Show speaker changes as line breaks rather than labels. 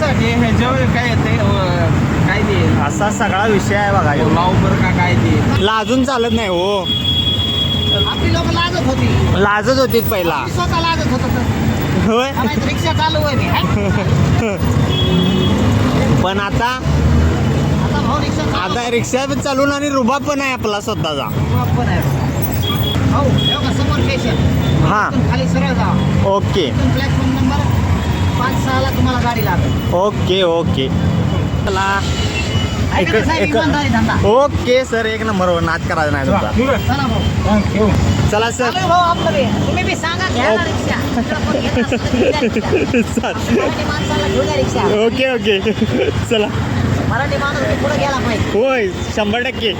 साठी ह्याच्यावर काय येते काय ते? असा सगळा विषय आहे बघा. ह्यो.
ओला का काय ते?
लाजून चालत नाही हो.
आपली लोक लाजत होती.
लाजत होती पहिला.
मी स्वतः लाजत होत
होय?
रिक्षा चालू आहे मी
पण आता
आता भाऊ रिक्षा चालू
आता रिक्षा पण चालून आणि रुबाब पण आहे आपला स्वतःचा.
पण आहे. भाऊ हे बघा, समोर
हा.
जा.
Okay.
Platform number
okay okay. चला. इकडे ओके सर एक नंबर नाच करायचा नाही तुमचा.
चला भाऊ.
चला सर.
चालू आहे भाऊ आपलं बी तुम्ही बी सांगा घ्या ना रिक्षा. इकडं कोण घेत नसेल तर घेऊन या रिक्षा. मराठी माणसाला घेऊन या रिक्षा.
Okay okay. चला.
मराठी माणूस पुढे गेला पाहिजे.
होय शंभर टक्के.